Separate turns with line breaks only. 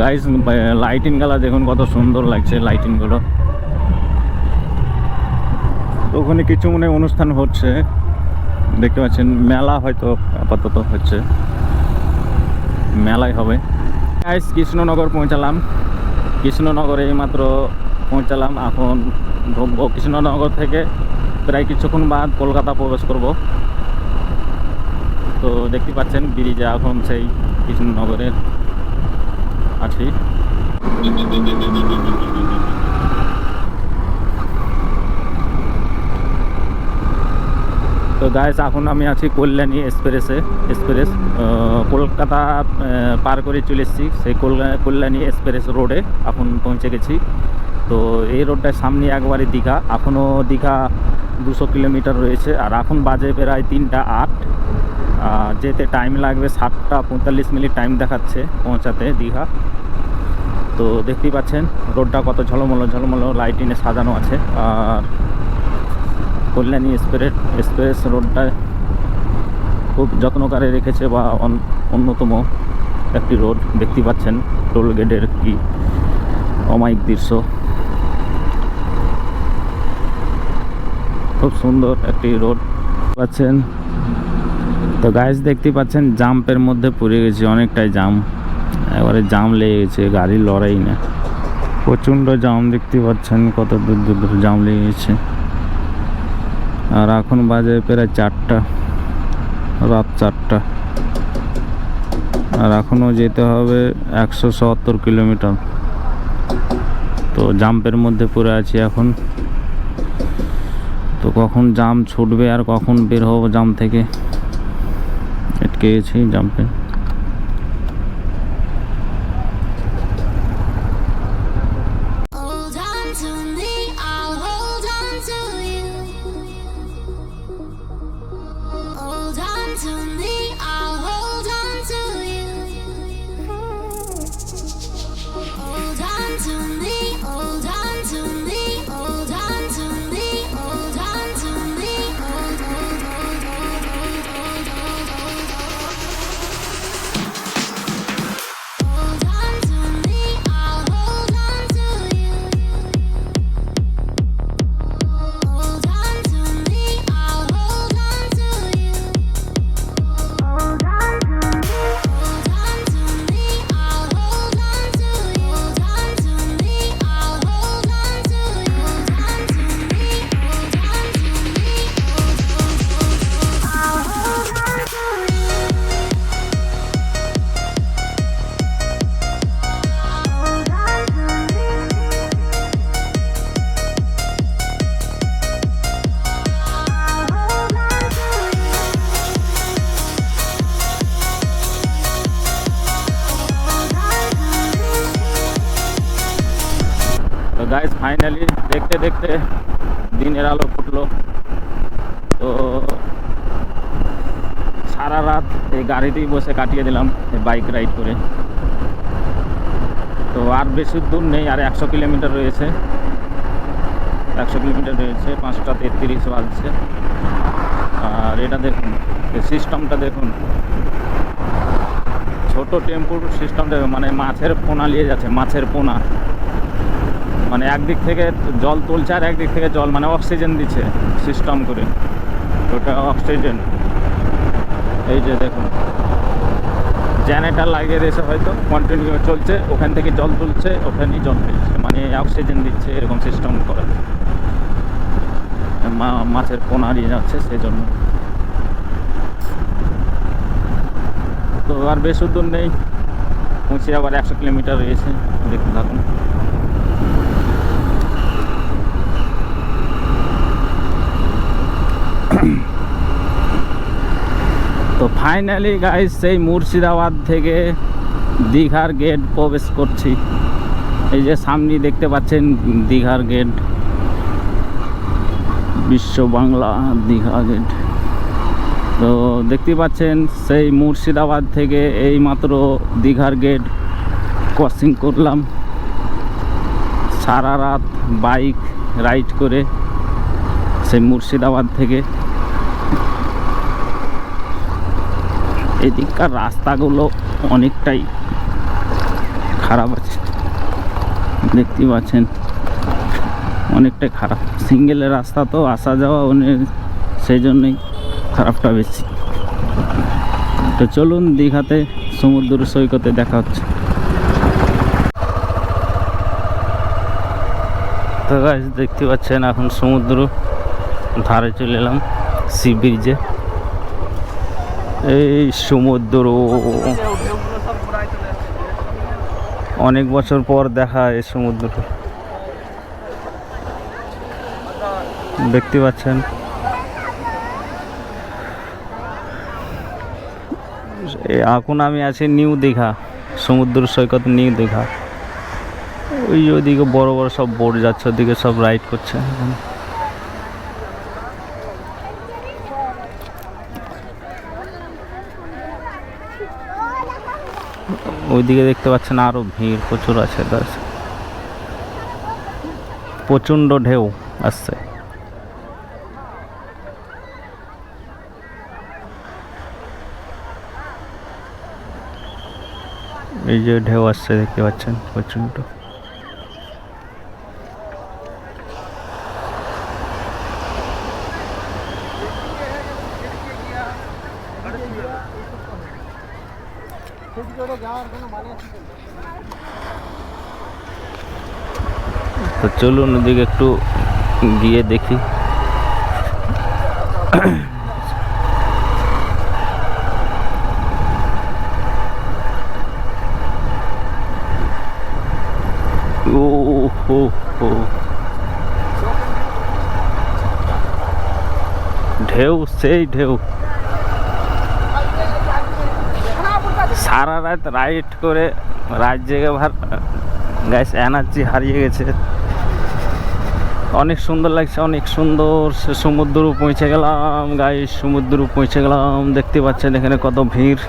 Guys lighting গালা দেখুন কত সুন্দর লাগছে লাইটিংগুলো। তো ওখানে কিছু মনে অনুষ্ঠান হচ্ছে। দেখতে পাচ্ছেন, মেলা হয়তো আপাতত হচ্ছে। মেলাই হবে। গাইস কৃষ্ণনগর পৌঁছালাম। কৃষ্ণনগরে এইমাত্র পৌঁছালাম। এখন ঢুকবো কৃষ্ণনগর থেকে। প্রায় কিছুক্ষণ বাদ কলকাতা প্রবেশ করব। তো দেখতে পাচ্ছেন, ব্রিজে এখন সেই কৃষ্ণনগরের আছি। তো গাইস এখন আমি আছি কল্যাণী এক্সপ্রেসে এক্সপ্রেস কলকাতা পার করে চলে এসেছি, সেই কল্যা- কল্যাণী এক্সপ্রেস রোডে এখন পৌঁছে গেছি। তো এই রোডটার সামনে একবারে দীঘা, এখনও দীঘা দুশো কিলোমিটার রয়েছে আর এখন বাজে প্রায় তিনটা আট। যেতে টাইম লাগবে সাতটা পঁয়তাল্লিশ মিনিট টাইম দেখাচ্ছে পৌঁছাতে দীঘা। তো দেখতেই পাচ্ছেন, রোডটা কত ঝলমলো ঝলমলো লাইটিনে সাজানো আছে। আর কল্যাণী এক্সপ্রেস এক্সপ্রেস রোডটা খুব যত্নকারে রেখেছে বা অন- অন্যতম একটি রোড। দেখতে পাচ্ছেন টোল গেটের কি অমায়িক দৃশ্য। খুব সুন্দর একটি রোড পাচ্ছেন। তো গাইস দেখতে পাচ্ছেন, জাম্পের মধ্যে পড়ে গেছি, অনেকটাই জাম। এবারে জাম লেগে গেছে গাড়ির লড়াই না। প্রচণ্ড জাম দেখতে পাচ্ছেন, কত দূর দূর দূর জাম লেগে গেছে। আর এখন বাজে প্রায় চারটা, রাত চারটা। আর এখনও যেতে হবে একশো সত্তর কিলোমিটার। তো জাম্পের মধ্যে পড়ে আছি এখন। তো কখন জাম ছুটবে আর কখন বের হব জাম থেকে? আটকে গেছি জাম্পে গাইজ ফাইনালি দেখতে দেখতে দিনের আলো ফুটলো। তো সারা রাত এই গাড়িতেই বসে কাটিয়ে দিলাম বাইক রাইড করে। তো আর বেশি দূর নেই, আর একশো কিলোমিটার রয়েছে। একশো কিলোমিটার রয়েছে, পাঁচটা তেত্রিশ বাজছে। আর এটা দেখুন সিস্টেমটা দেখুন। ছোট টেম্পুর সিস্টেম দেখুন মানে মাছের পোনা নিয়ে যাচ্ছে, মাছের পোনা। মানে একদিক থেকে জল তুলছে আর একদিক থেকে জল মানে অক্সিজেন দিচ্ছে সিস্টেম করে। ওটা অক্সিজেন এই যে দেখুন। জেনারেটার লাগিয়ে দিয়েছে হয়তো কন্টিনিউ চলছে, ওখান থেকে জল তুলছে, ওখানেই জল ফেলছে মানে অক্সিজেন দিচ্ছে, এরকম সিস্টেম করে। মাছের পোনা নিয়ে যাচ্ছে সেই জন্য তো আর বেশি দূর নেই পৌঁছে আবার একশো কিলোমিটার রয়েছে দেখতে থাকুন ফাইনালি গাইস সেই মুর্শিদাবাদ থেকে দীঘার গেট প্রবেশ করছি। এই যে সামনে দেখতে পাচ্ছেন দীঘার গেট বিশ্ব বাংলা দীঘা গেট তো দেখতে পাচ্ছেন, সেই মুর্শিদাবাদ থেকে এই মাত্র দীঘার গেট ক্রসিং করলাম। সারা রাত বাইক রাইড করে সেই মুর্শিদাবাদ থেকে। এদিককার রাস্তাগুলো অনেকটাই খারাপ আছে। দেখতে পাচ্ছেন, অনেকটাই খারাপ। সিঙ্গেলের রাস্তা তো আসা যাওয়া অনেক সেই জন্যই খারাপটা বেশি। তো চলুন দীঘাতে, সমুদ্র সৈকতে দেখা হচ্ছে। তো দেখতে পাচ্ছেন এখন সমুদ্র। ধারে চলে এলাম সি ব্রিজে এই সমুদ্র। অনেক বছর পর দেখা এই সমুদ্র দেখতে পাচ্ছেন? এখন আমি আছি নিউ দীঘা, সমুদ্র সৈকত নিউ দীঘা। ওই ওইদিকে বড় বড় সব বোট যাচ্ছে, ওদিকে সব রাইড করছে। ওইদিকে দেখতে পাচ্ছেন আরও ভিড়, প্রচুর আছে গাছ প্রচণ্ড ঢেউ আসছে। এই যে ঢেউ আসছে, দেখতে পাচ্ছেন প্রচণ্ড। তো চলুন ওদিকে একটু গিয়ে দেখি ও হো হো ঢেউ সেই ঢেউ সারা রাত রাইড করে রাত জেগে ভার গ্যাস এনার্জি হারিয়ে গেছে। অনেক সুন্দর লাগছে, অনেক সুন্দর সে সমুদ্র পৌঁছে গেলাম গায়ে সমুদ্র পৌঁছে গেলাম। দেখতে পাচ্ছেন এখানে কত ভিড়।